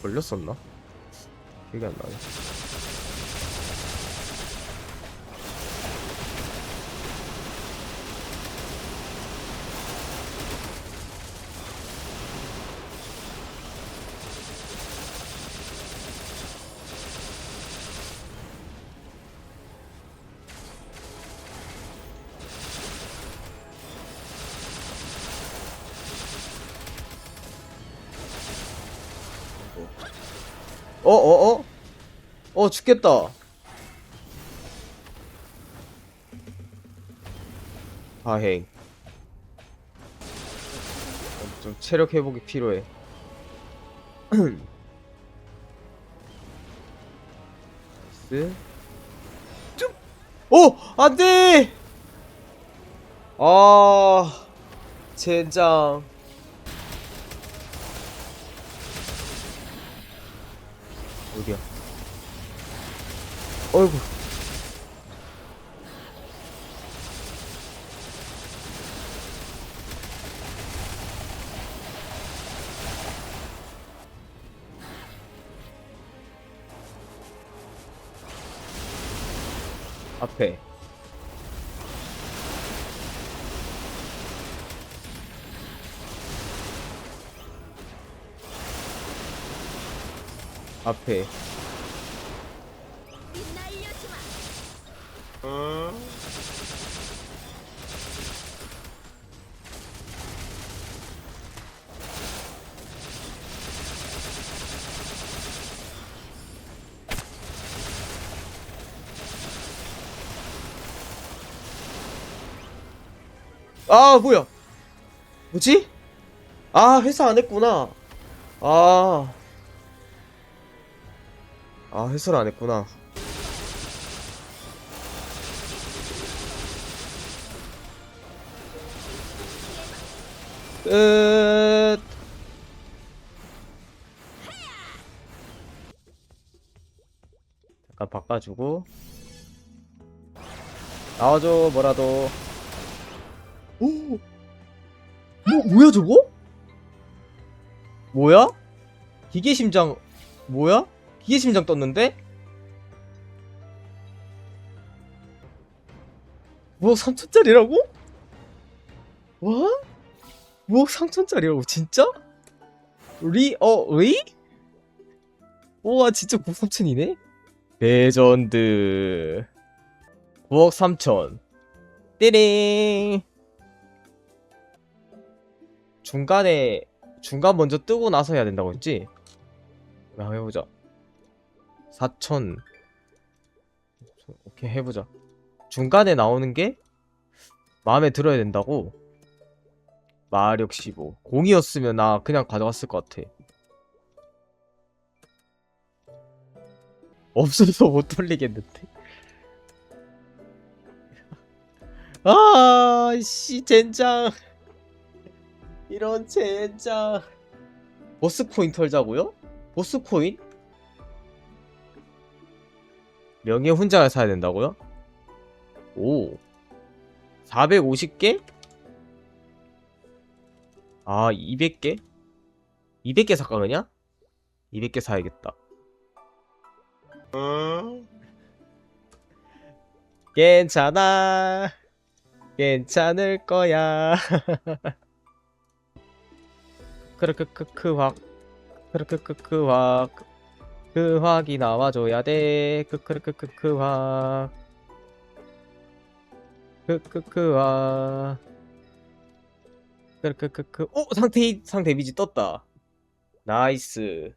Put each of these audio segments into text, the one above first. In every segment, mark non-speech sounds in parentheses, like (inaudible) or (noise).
걸렸었나? 기억이 안 나네. 어, 어, 어? 어, 죽겠다. 다행. (clears throat) 어, 좀 체력 회복이 필요해. 나이스. 쭉! 오! 안 돼! 아, 젠장. 어디야? 어이구. 앞에. 앞에. 아 뭐야 뭐지? 아 회사 안 했구나 아, 아 회사를 안 했구나 끝 잠깐 바꿔주고 나와줘 뭐라도 오! 뭐, 뭐야 저거? 뭐야? 기계심장 뭐야? 기계심장 떴는데? 뭐 3천짜리라고? 와? 뭐 3천짜리라고 진짜? 리, 어, 의? 우와 진짜 9억 3천이네? 레전드 9억 3천 띠링 중간에 중간 먼저 뜨고 나서 해야 된다고 했지? 한번 해보자 4천 오케이 해보자 중간에 나오는 게 마음에 들어야 된다고? 마력 15 공이었으면 나 그냥 가져갔을 것 같아 없어서 못 돌리겠는데 (laughs) 아, 씨, 젠장. 이런 젠장. 보스 코인 털자고요? 보스 코인? 명예 훈장을 사야 된다고요? 오. 450개? 아, 200개? 200개 살까 그냥? 200개 사야겠다. 괜찮아. 괜찮을 거야. 크르크크크 확. 크르크크크 확. 그 확이 나와줘야 돼. 크크르크크크 확. 크크크 확. 크크크크. 오! 상태, 상태 이미지 떴다. 나이스.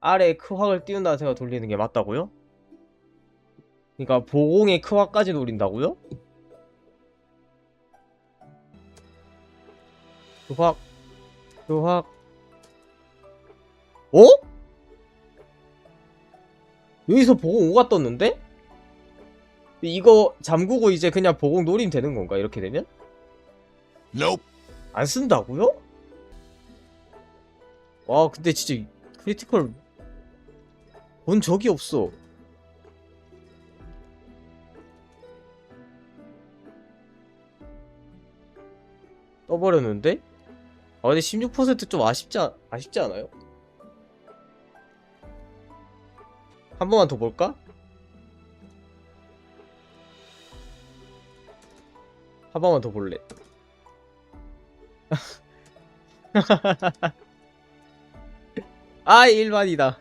아래 크확을 띄운다는 생각 돌리는 게 맞다고요? 그러니까 보공의 크화까지 노린다고요? 크확 크확 어? 여기서 보공 5가 떴는데? 이거 잠그고 이제 그냥 보공 노리면 되는 건가 이렇게 되면? Nope. 안 쓴다고요? 와 근데 진짜 크리티컬 본 적이 없어 떠버렸는데? 아 근데 16%좀 아쉽지, 않- 아쉽지 않아요? 한 번만 더 볼까? 한 번만 더 볼래. (laughs) 아, 일반이다.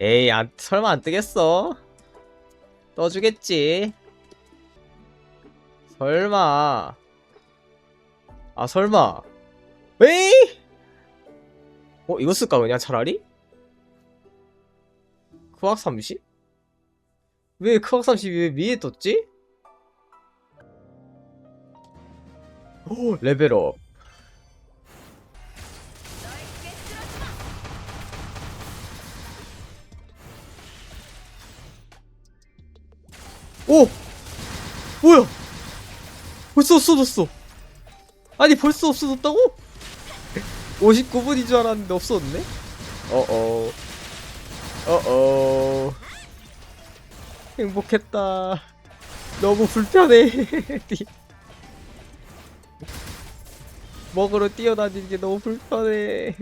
에이, 안, 설마 안 뜨겠어? 떠주겠지. 설마. 아, 설마. 에이! 어, 이거 쓸까, 그냥 차라리? 크왁 30? 왜 크왁 30이 왜 위에 떴지? 오, (gasps) 레벨업. 오! 뭐야? 벌써 없어졌어. 아니, 벌써 없어졌다고? (laughs) 59분인 줄 알았는데 없었네? 어어. 어어. 행복했다. 너무 불편해. (laughs) 먹으러 뛰어다니는 게 너무 불편해.